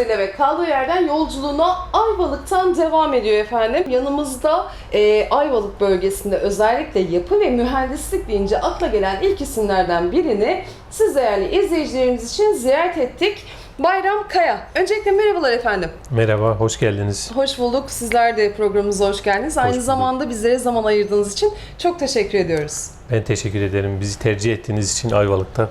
hızıyla ve kaldığı yerden yolculuğuna Ayvalık'tan devam ediyor efendim. Yanımızda e, Ayvalık bölgesinde özellikle yapı ve mühendislik deyince akla gelen ilk isimlerden birini siz değerli izleyicilerimiz için ziyaret ettik. Bayram Kaya. Öncelikle merhabalar efendim. Merhaba, hoş geldiniz. Hoş bulduk. Sizler de programımıza hoş geldiniz. Aynı bulduk. zamanda bizlere zaman ayırdığınız için çok teşekkür ediyoruz. Ben teşekkür ederim bizi tercih ettiğiniz için Ayvalık'ta.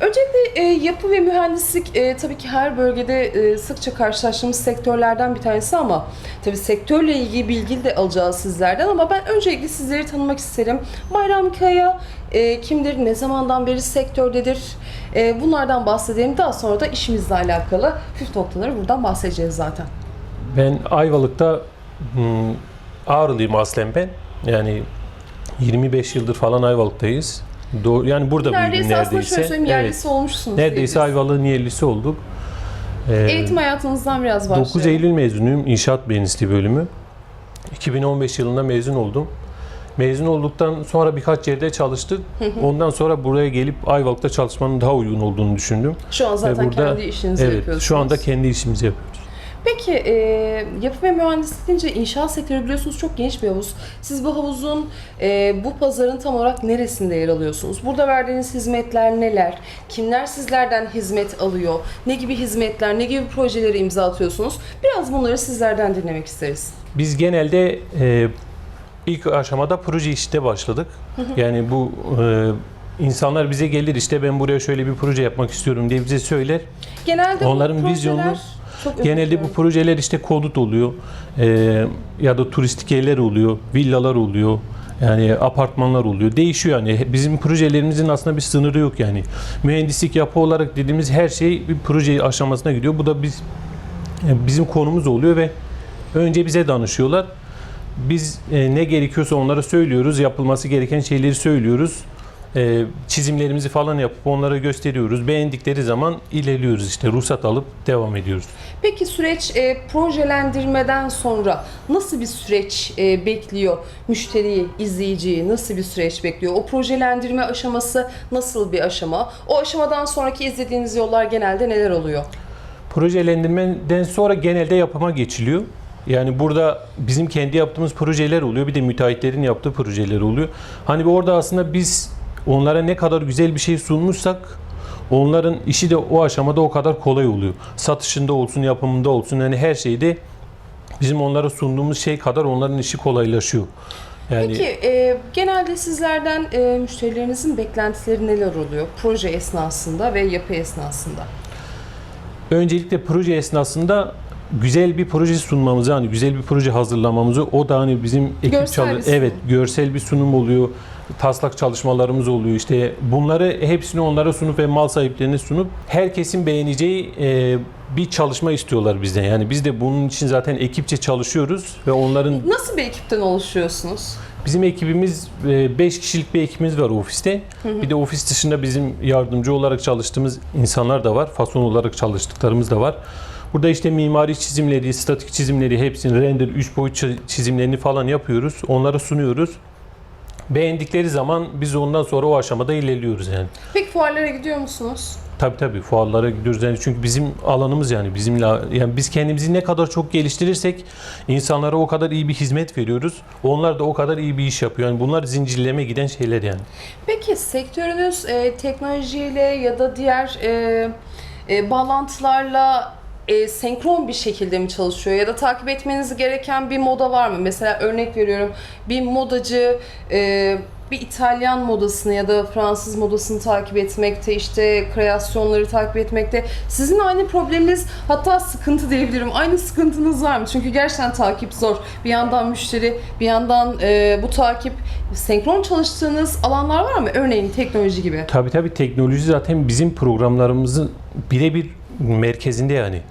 Öncelikle e, yapı ve mühendislik e, tabii ki her bölgede e, sıkça karşılaştığımız sektörlerden bir tanesi ama tabii sektörle ilgili bilgi de alacağız sizlerden ama ben öncelikle sizleri tanımak isterim. Bayram Kaya e, kimdir, ne zamandan beri sektördedir E, bunlardan bahsedelim. Daha sonra da işimizle alakalı püf noktaları buradan bahsedeceğiz zaten. Ben Ayvalık'ta hmm, Ağrılıyım aslen ben. Yani 25 yıldır falan Ayvalık'tayız. Doğru, yani burada büyüdüm Neredeyse, aslında neredeyse. şöyle söyleyeyim Evet. yerlisi olmuşsunuz. Neredeyse. Ayvalık'ın yerlisi olduk. Ee, Eğitim hayatınızdan biraz başlayalım. 9 Eylül mezunuyum. İnşaat mühendisliği bölümü. 2015 yılında mezun oldum. Mezun olduktan sonra birkaç yerde çalıştık. Ondan sonra buraya gelip Ayvalık'ta çalışmanın daha uygun olduğunu düşündüm. Şu an zaten Ve burada- kendi işinizi Evet, yapıyorsunuz. şu anda kendi işimizi yapıyoruz. Peki e, yapı ve mühendislik deyince inşaat sektörü biliyorsunuz çok geniş bir havuz. Siz bu havuzun, e, bu pazarın tam olarak neresinde yer alıyorsunuz? Burada verdiğiniz hizmetler neler? Kimler sizlerden hizmet alıyor? Ne gibi hizmetler, ne gibi projelere imza atıyorsunuz? Biraz bunları sizlerden dinlemek isteriz. Biz genelde e, ilk aşamada proje işte başladık. Yani bu e, insanlar bize gelir işte ben buraya şöyle bir proje yapmak istiyorum diye bize söyler. Genelde Onların projeler- vizyonu- çok Genelde bu projeler işte konut oluyor e, ya da turistik yerler oluyor, villalar oluyor. Yani apartmanlar oluyor. Değişiyor yani. Bizim projelerimizin aslında bir sınırı yok yani. Mühendislik yapı olarak dediğimiz her şey bir proje aşamasına gidiyor. Bu da biz e, bizim konumuz oluyor ve önce bize danışıyorlar. Biz e, ne gerekiyorsa onlara söylüyoruz. Yapılması gereken şeyleri söylüyoruz. E, çizimlerimizi falan yapıp onlara gösteriyoruz. Beğendikleri zaman ilerliyoruz işte. Ruhsat alıp devam ediyoruz. Peki süreç e, projelendirmeden sonra nasıl bir süreç e, bekliyor müşteriyi, izleyiciyi? Nasıl bir süreç bekliyor? O projelendirme aşaması nasıl bir aşama? O aşamadan sonraki izlediğiniz yollar genelde neler oluyor? Projelendirmeden sonra genelde yapıma geçiliyor. Yani burada bizim kendi yaptığımız projeler oluyor. Bir de müteahhitlerin yaptığı projeler oluyor. Hani orada aslında biz onlara ne kadar güzel bir şey sunmuşsak onların işi de o aşamada o kadar kolay oluyor. Satışında olsun, yapımında olsun yani her şeyde bizim onlara sunduğumuz şey kadar onların işi kolaylaşıyor. Yani Peki e, genelde sizlerden e, müşterilerinizin beklentileri neler oluyor? Proje esnasında ve yapı esnasında. Öncelikle proje esnasında güzel bir proje sunmamızı hani güzel bir proje hazırlamamızı o da hani bizim ekip Görsel çalı- bir sunum. evet görsel bir sunum oluyor. Taslak çalışmalarımız oluyor. İşte bunları hepsini onlara sunup ve mal sahiplerine sunup herkesin beğeneceği e, bir çalışma istiyorlar bizden. Yani biz de bunun için zaten ekipçe çalışıyoruz ve onların Nasıl bir ekipten oluşuyorsunuz? Bizim ekibimiz 5 kişilik bir ekibimiz var ofiste. Bir de ofis dışında bizim yardımcı olarak çalıştığımız insanlar da var. Fason olarak çalıştıklarımız da var. Burada işte mimari çizimleri, statik çizimleri hepsini render 3 boyut çi- çizimlerini falan yapıyoruz. Onlara sunuyoruz. Beğendikleri zaman biz ondan sonra o aşamada ilerliyoruz yani. Peki fuarlara gidiyor musunuz? Tabii tabii fuarlara gidiyoruz yani çünkü bizim alanımız yani bizimle yani biz kendimizi ne kadar çok geliştirirsek insanlara o kadar iyi bir hizmet veriyoruz. Onlar da o kadar iyi bir iş yapıyor. Yani bunlar zincirleme giden şeyler yani. Peki sektörünüz e, teknolojiyle ya da diğer e, e, bağlantılarla e, senkron bir şekilde mi çalışıyor ya da takip etmeniz gereken bir moda var mı? Mesela örnek veriyorum bir modacı e, bir İtalyan modasını ya da Fransız modasını takip etmekte, işte kreasyonları takip etmekte. Sizin aynı probleminiz hatta sıkıntı diyebilirim. Aynı sıkıntınız var mı? Çünkü gerçekten takip zor. Bir yandan müşteri, bir yandan e, bu takip. Senkron çalıştığınız alanlar var mı? Örneğin teknoloji gibi. Tabii tabii teknoloji zaten bizim programlarımızın birebir merkezinde yani.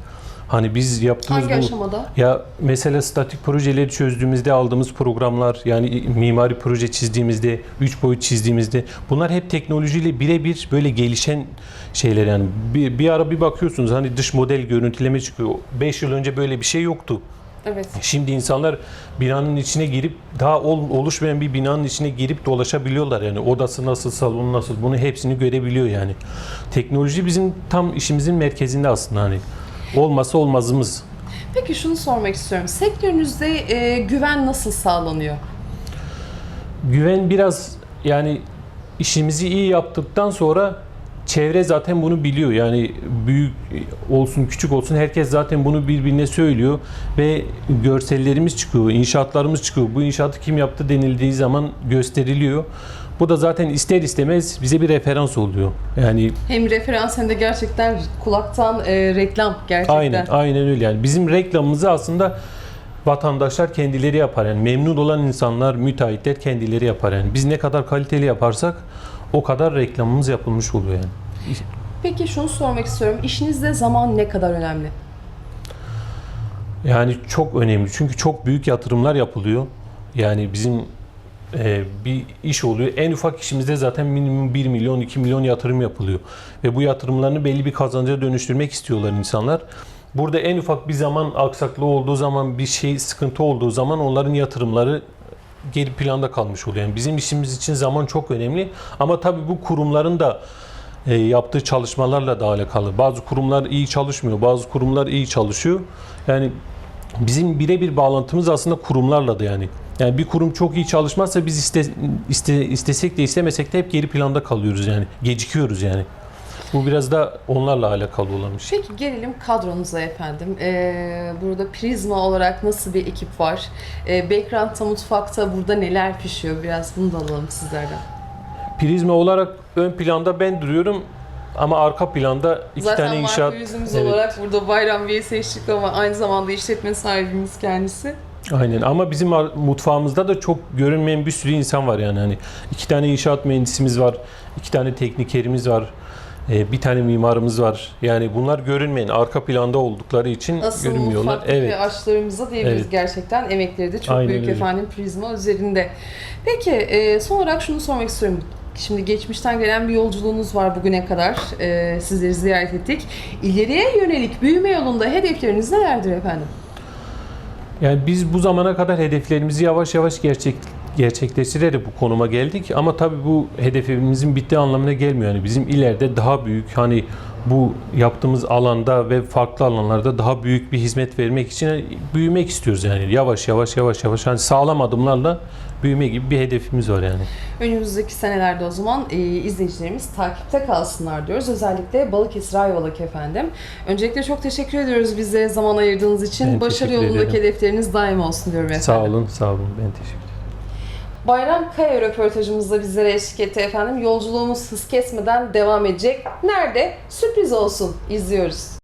Hani biz yaptığımız Hangi bu aşamada? ya mesela statik projeleri çözdüğümüzde aldığımız programlar yani mimari proje çizdiğimizde, üç boyut çizdiğimizde bunlar hep teknolojiyle birebir böyle gelişen şeyler yani. Bir, bir ara bir bakıyorsunuz hani dış model görüntüleme çıkıyor. 5 yıl önce böyle bir şey yoktu. Evet. Şimdi insanlar binanın içine girip daha ol- oluşmayan bir binanın içine girip dolaşabiliyorlar yani odası nasıl, salonu nasıl bunu hepsini görebiliyor yani. Teknoloji bizim tam işimizin merkezinde aslında hani. Olmasa olmazımız. Peki şunu sormak istiyorum. Sektörünüzde e, güven nasıl sağlanıyor? Güven biraz yani işimizi iyi yaptıktan sonra çevre zaten bunu biliyor. Yani büyük olsun küçük olsun herkes zaten bunu birbirine söylüyor ve görsellerimiz çıkıyor, inşaatlarımız çıkıyor. Bu inşaatı kim yaptı denildiği zaman gösteriliyor. Bu da zaten ister istemez bize bir referans oluyor. Yani Hem referans hem de gerçekten kulaktan e, reklam gerçekten. aynen aynen öyle yani. Bizim reklamımızı aslında vatandaşlar kendileri yapar. Yani memnun olan insanlar, müteahhitler kendileri yapar. Yani biz ne kadar kaliteli yaparsak o kadar reklamımız yapılmış oluyor yani. Peki şunu sormak istiyorum. İşinizde zaman ne kadar önemli? Yani çok önemli çünkü çok büyük yatırımlar yapılıyor. Yani bizim e, bir iş oluyor. En ufak işimizde zaten minimum 1 milyon 2 milyon yatırım yapılıyor. Ve bu yatırımlarını belli bir kazanca dönüştürmek istiyorlar insanlar. Burada en ufak bir zaman aksaklığı olduğu zaman bir şey sıkıntı olduğu zaman onların yatırımları geri planda kalmış oluyor. Yani bizim işimiz için zaman çok önemli. Ama tabii bu kurumların da e, yaptığı çalışmalarla da alakalı. Bazı kurumlar iyi çalışmıyor, bazı kurumlar iyi çalışıyor. Yani bizim birebir bağlantımız aslında kurumlarla da yani. Yani bir kurum çok iyi çalışmazsa biz iste, iste, istesek de istemesek de hep geri planda kalıyoruz yani. Gecikiyoruz yani. Bu biraz da onlarla alakalı olan bir şey. Peki gelelim kadronuza efendim. Ee, burada Prizma olarak nasıl bir ekip var? Ee, background'ta, mutfakta burada neler pişiyor? Biraz bunu da alalım sizlerden. Prizma olarak ön planda ben duruyorum ama arka planda iki Zaten tane marka inşaat. yüzümüz Evet. olarak burada Bayram Bey'i seçtik ama aynı zamanda işletme sahibimiz kendisi. Aynen ama bizim mutfağımızda da çok görünmeyen bir sürü insan var yani hani iki tane inşaat mühendisimiz var, iki tane teknikerimiz var, e, bir tane mimarımız var. Yani bunlar görünmeyen arka planda oldukları için Asıl görünmüyorlar. mutfaktaki Evet. aşlarımıza diyebiliriz Evet. gerçekten. Emekleri de çok Aynen büyük öyle. efendim Prizma üzerinde. Peki e, son olarak şunu sormak istiyorum. Şimdi geçmişten gelen bir yolculuğunuz var bugüne kadar. E, sizleri ziyaret ettik. İleriye yönelik büyüme yolunda hedefleriniz nelerdir efendim? Yani biz bu zamana kadar hedeflerimizi yavaş yavaş gerçek gerçekleştirerek bu konuma geldik ama tabii bu hedefimizin bittiği anlamına gelmiyor. Yani bizim ileride daha büyük hani bu yaptığımız alanda ve farklı alanlarda daha büyük bir hizmet vermek için büyümek istiyoruz yani yavaş yavaş yavaş yavaş hani sağlam adımlarla büyüme gibi bir hedefimiz var yani. Önümüzdeki senelerde o zaman e, izleyicilerimiz takipte kalsınlar diyoruz. Özellikle Balıkesir Ayvalık efendim. Öncelikle çok teşekkür ediyoruz bizlere zaman ayırdığınız için. Ben Başarı yolundaki ederim. hedefleriniz daim olsun diyorum efendim. Sağ olun, sağ olun. Ben teşekkür ederim. Bayram Kaya röportajımızda bizlere eşlik etti efendim. Yolculuğumuz hız kesmeden devam edecek. Nerede? Sürpriz olsun. İzliyoruz.